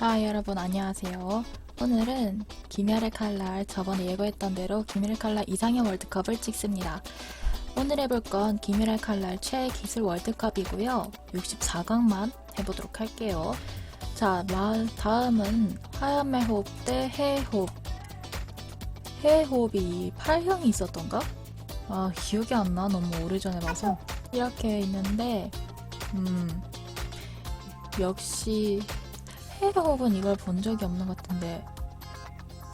아, 여러분 안녕하세요. 오늘은 김열의 칼날 저번에 예고했던 대로 김열의 칼날 이상형 월드컵을 찍습니다. 오늘 해볼 건 김열의 칼날 최기술 월드컵이고요. 64강만 해보도록 할게요. 자, 마- 다음은 화염의 호흡 대 해의 호흡. 해의 호흡이 8형이 있었던가? 아, 기억이 안 나. 너무 오래전에 봐서. 이렇게 있는데, 음, 역시 해협은 이걸 본 적이 없는 것 같은데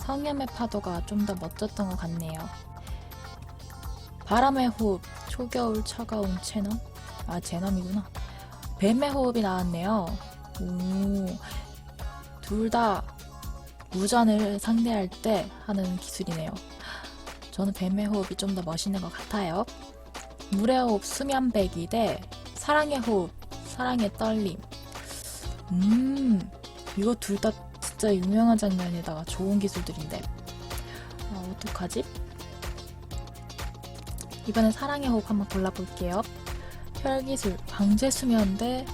성염의 파도가 좀 더 멋졌던 것 같네요. 바람의 호흡, 초겨울 차가운 체넘? 아, 제넘이구나. 뱀의 호흡이 나왔네요. 오, 둘 다 무전을 상대할 때 하는 기술이네요. 저는 뱀의 호흡이 좀 더 멋있는 것 같아요. 물의 호흡, 수면배기 대 사랑의 호흡, 사랑의 떨림. 음, 이거 둘 다 진짜 유명한 장면에다가 좋은 기술들인데. 아, 어떡하지? 이번엔 사랑의 호흡 한번 골라볼게요. 혈기술, 강제수면 대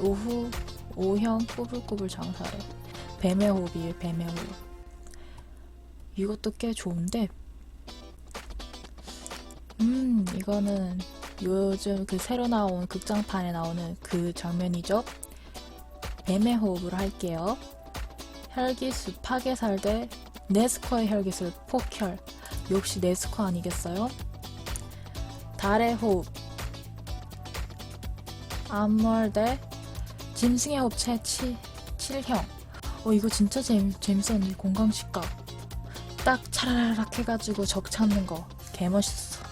오후, 오형, 꼬불꼬불 장사래. 뱀의 호흡이에요, 뱀의 호흡. 이것도 꽤 좋은데. 음, 이거는 요즘 그 새로 나온 극장판에 나오는 그 장면이죠. 뱀의 호흡으로 할게요. 혈기수 파괴살 대 네스커의 혈기술 폭혈. 역시 네스커 아니겠어요? 달의 호흡. 암월 대 짐승의 호흡 채치 7형. 어, 이거 진짜 재밌, 재밌었는데, 공강식가. 딱 차라락 해가지고 적 찾는 거. 개멋있어.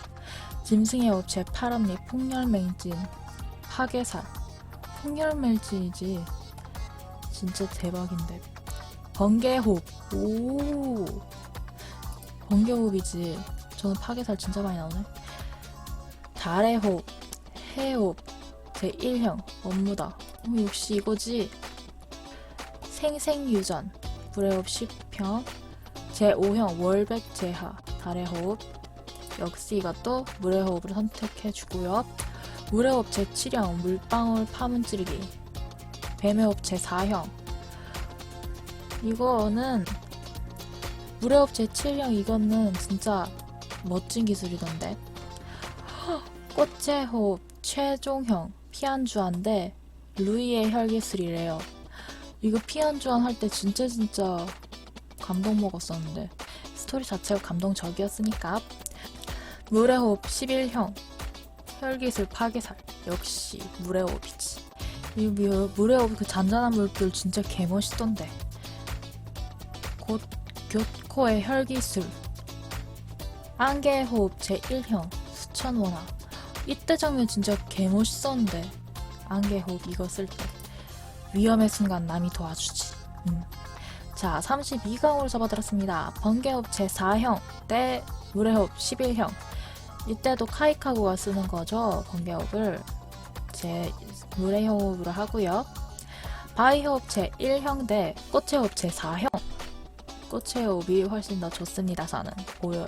짐승의 호흡 제 파람리 폭렬맹진. 파괴살. 폭렬맹진이지. 진짜 대박인데. 번개호흡. 오. 번개호흡이지. 저는 파괴살 진짜 많이 나오네. 달의 호흡. 해호흡. 제1형. 업무다. 어, 역시 이거지. 생생유전. 불의 호흡 10평. 제5형. 월백 제하. 달의 호흡. 역시 이것도 물의 호흡을 선택해주고요. 물의 호흡 제7형. 물방울 파문 찌르기. 호흡 제4형. 이거는 호흡 제7형 이거는 진짜 멋진 기술이던데. 꽃의 호흡 최종형 피안주한데 루이의 혈기술이래요. 이거 피안주한 할 때 진짜 진짜 감동 먹었었는데 스토리 자체가 감동적이었으니까 물의 호흡 11형 혈기술 파괴살 역시 물의 호흡이지. 이 물- 물의 호흡 그 잔잔한 물결 진짜 개멋있던데. 곧 교코의 혈기술. 안개의 호흡 제1형 수천원화 이때 장면 진짜 개멋있었는데. 안개 호흡 이거 쓸 때. 위험의 순간 남이 도와주지. 음. 자 32강으로 접어들었습니다. 번개호흡 제4형 때 물의 호흡 11형. 이때도 카이카고가 쓰는 거죠 번개호흡을. 제 물의 호흡으로 하고요 바위 호흡 제1형 대 꽃의 호흡 제4형 꽃의 호흡이 훨씬 더 좋습니다 저는 보여요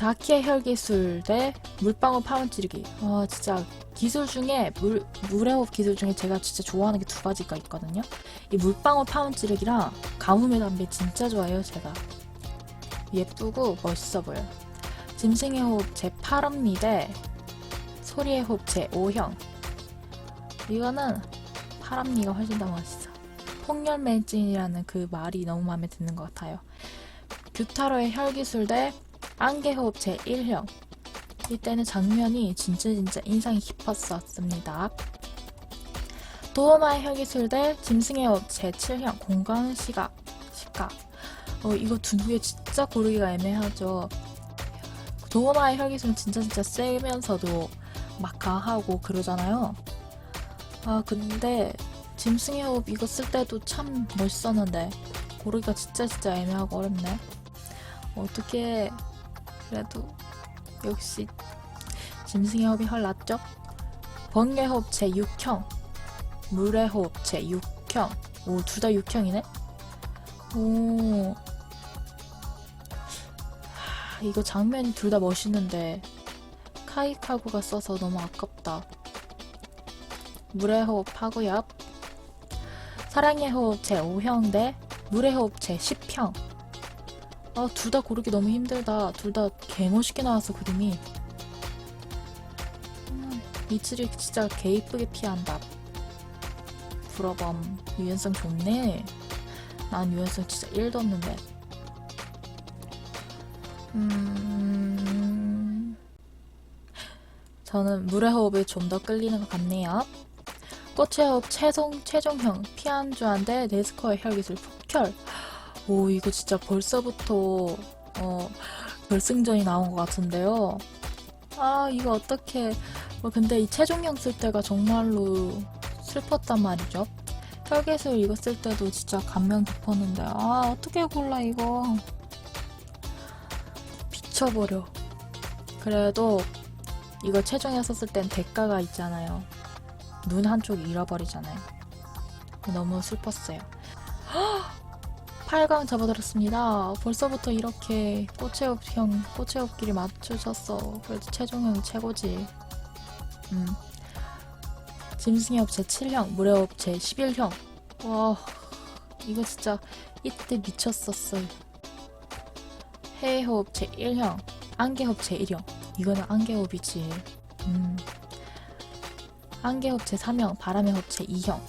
다키의 혈기술 대 물방울 파문 찌르기. 아, 진짜 기술 중에 물, 물의 호흡 기술 중에 제가 진짜 좋아하는 게 두 가지가 있거든요. 이 물방울 파문 찌르기랑 가뭄의 담배 진짜 좋아해요, 제가. 예쁘고 멋있어 보여요. 짐승의 호흡 제 8언니 대 소리의 호흡 제 5형. 이거는 파람니가 훨씬 더 멋있어. 폭렬매진이라는 그 말이 너무 마음에 드는 것 같아요. 규타로의 혈기술 대 안개호흡 제1형. 이때는 장면이 진짜 진짜 인상이 깊었었습니다. 도어마의 혈기술 대 짐승의 호흡 제7형 공간 시각 시각. 어 이거 두 개 진짜 고르기가 애매하죠. 도어마의 혈기술은 진짜 진짜 세면서도 막 강하고 그러잖아요. 아 근데 짐승의 호흡 이거 쓸 때도 참 멋있었는데 고르기가 진짜 진짜 애매하고 어렵네. 어떻게 그래도 역시 짐승의 호흡이 헐 낫죠? 번개 호흡 제 6형 물의 호흡 제 6형 오 둘 다 6형이네? 오 하, 이거 장면이 둘 다 멋있는데 카이카구가 써서 너무 아깝다 물의 호흡 하고요 사랑의 호흡 제 5형 대 물의 호흡 제 10형. 아, 둘 다 고르기 너무 힘들다. 둘 다 개멋있게 나왔어, 그림이. 음, 미츠리 진짜 개 이쁘게 피한다. 불어범. 유연성 좋네. 난 유연성 진짜 1도 없는데. 음... 저는 물의 호흡이 좀 더 끌리는 것 같네요. 꽃의 호흡 최종, 최종형 피안주한 대 네스커의 혈기술 폭혈. 오, 이거 진짜 벌써부터, 어, 결승전이 나온 것 같은데요. 아, 이거 어떻게, 뭐, 근데 이 최종형 쓸 때가 정말로 슬펐단 말이죠. 혈기술 이거 쓸 때도 진짜 감명 깊었는데, 아, 어떻게 골라, 이거. 미쳐버려. 그래도 이거 최종에 썼을 땐 대가가 있잖아요. 눈 한쪽 잃어버리잖아요. 너무 슬펐어요. 8강 접어들었습니다. 벌써부터 이렇게 꽃의업형, 꽃의업끼리 맞추셨어. 그래도 최종형이 최고지. 음. 짐승의 업 제 7형, 물의 업 제 11형. 와, 이거 진짜 이때 미쳤었어요. 해호흡 제 1형, 안개 호흡 제 1형. 이거는 안개호흡이지. 음. 안개호흡 제3형, 바람의 호흡 제2형.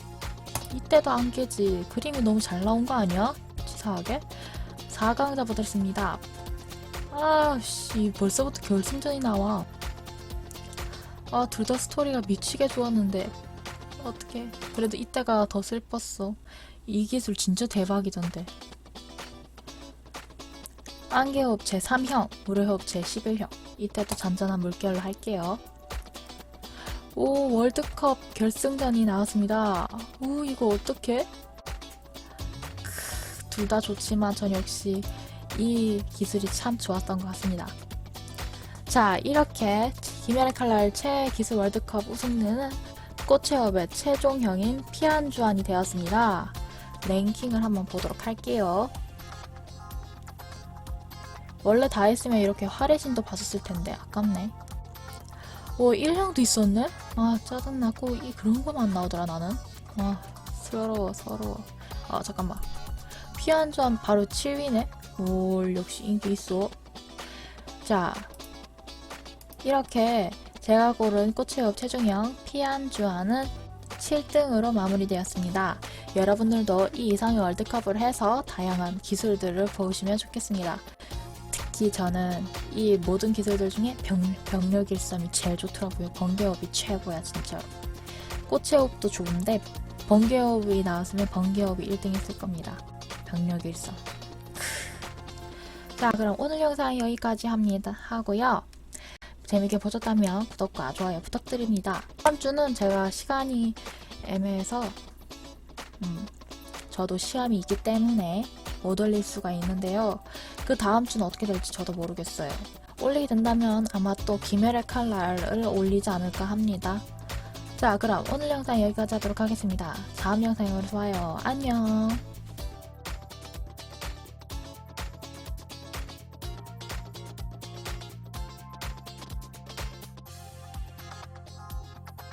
이때도 안개지. 그림이 너무 잘 나온 거 아니야? 치사하게. 4강 잡아들었습니다. 아씨, 벌써부터 결승전이 나와. 아, 둘 다 스토리가 미치게 좋았는데. 어떻게 그래도 이때가 더 슬펐어. 이 기술 진짜 대박이던데. 안개호흡 제3형, 물의호흡 제11형. 이때도 잔잔한 물결로 할게요. 오, 월드컵 결승전이 나왔습니다. 오, 이거 어떡해? 둘다 좋지만 전 역시 이 기술이 참 좋았던 것 같습니다. 자, 이렇게 김연의 칼날 최기술 월드컵 우승은 꽃체업의 최종형인 피안주안이 되었습니다. 랭킹을 한번 보도록 할게요. 원래 다 했으면 이렇게 화레신도 봤었을 텐데 아깝네. 오 1형도 있었네? 아 짜증나 고 이 그런 거만 나오더라 나는. 아 서러워 서러워. 아 잠깐만. 피안주안 바로 7위네? 오 역시 인기 있어. 자 이렇게 제가 고른 꽃의업 최종형 피안주안은 7등으로 마무리되었습니다. 여러분들도 이 이상의 월드컵을 해서 다양한 기술들을 보시면 좋겠습니다. 특히 저는 이 모든 기술들 중에 병, 병력 일섬이 제일 좋더라고요. 번개업이 최고야 진짜로. 꽃의 호흡도 좋은데 번개호흡이 나왔으면 번개호흡이 1등 했을 겁니다. 병력 일섬. 자 그럼 오늘 영상 여기까지 합니다. 하고요. 재밌게 보셨다면 구독과 좋아요 부탁드립니다. 다음 주는 제가 시간이 애매해서 음, 저도 시험이 있기 때문에 못 올릴 수가 있는데요. 그 다음 주는 어떻게 될지 저도 모르겠어요. 올리게 된다면 아마 또 김열의 칼날을 올리지 않을까 합니다. 자, 그럼 오늘 영상 여기까지 하도록 하겠습니다. 다음 영상으로 봐요. 안녕.